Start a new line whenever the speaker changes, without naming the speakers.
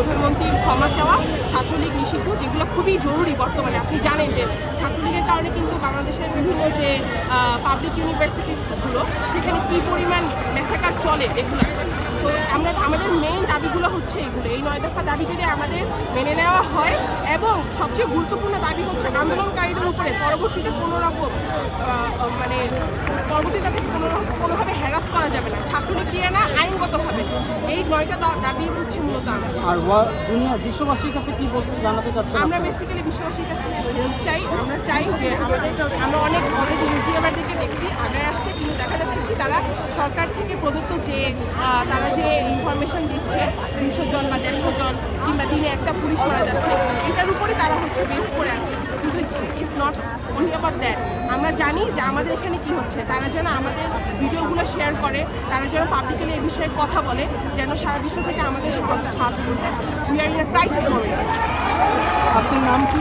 প্রধানমন্ত্রীর ক্ষমা চাওয়া, ছাত্রলীগ নিষিদ্ধ, যেগুলো খুবই জরুরি বর্তমানে। আপনি জানেন যে ছাত্রলীগের কারণে কিন্তু বাংলাদেশের বিভিন্ন যে পাবলিক ইউনিভার্সিটিসগুলো সেখানে কি পরিমাণ মেসাকার চলে এগুলো। তো আমরা, আমাদের মেইন দাবিগুলো হচ্ছে এগুলো। এই নয় দফা দাবি যদি আমাদের মেনে নেওয়া হয়, এবং সবচেয়ে গুরুত্বপূর্ণ দাবি হচ্ছে আন্দোলনকারীদের উপরে পরবর্তীতে কোনো রকম মানে পরবর্তীতে কোনো রকম কোনোভাবে হ্যারাস করা যাবে না। ছাত্রলীগ দিয়ে দা- দাবি হচ্ছে মূলত
আর দুনিয়া বিশ্ববাসীর কাছে কি বলতে জানাতে চাচ্ছেন
আমরা? বেসিক্যালি বিশ্ববাসীর কাছে হেল্প চাই আমরা চাই যে আমাদের আমরা অনেক অলরেডি ইউটিউবারদেরকে দেখছি আগে আসছে কিন্তু দেখা যাচ্ছে কি তারা সরকার থেকে প্রদত্ত যে তারা যে ইনফরমেশন দিচ্ছে দুশো জন বা দেড়শো জন কিংবা দিনে একটা পুলিশ মারা যাচ্ছে এটার উপরে তারা হচ্ছে বেস করে আছে অনলি অ্যাবাউট দ্যাট। আমরা জানি যে আমাদের এখানে কি হচ্ছে। তারা যেন আমাদের ভিডিওগুলো শেয়ার করে, তারা যেন পাবলিকালি এই বিষয়ে কথা বলে, যেন সারা বিশ্ব থেকে আমাদের সাহায্য করতে আসে we are in crisis moment
আপনার নাম কি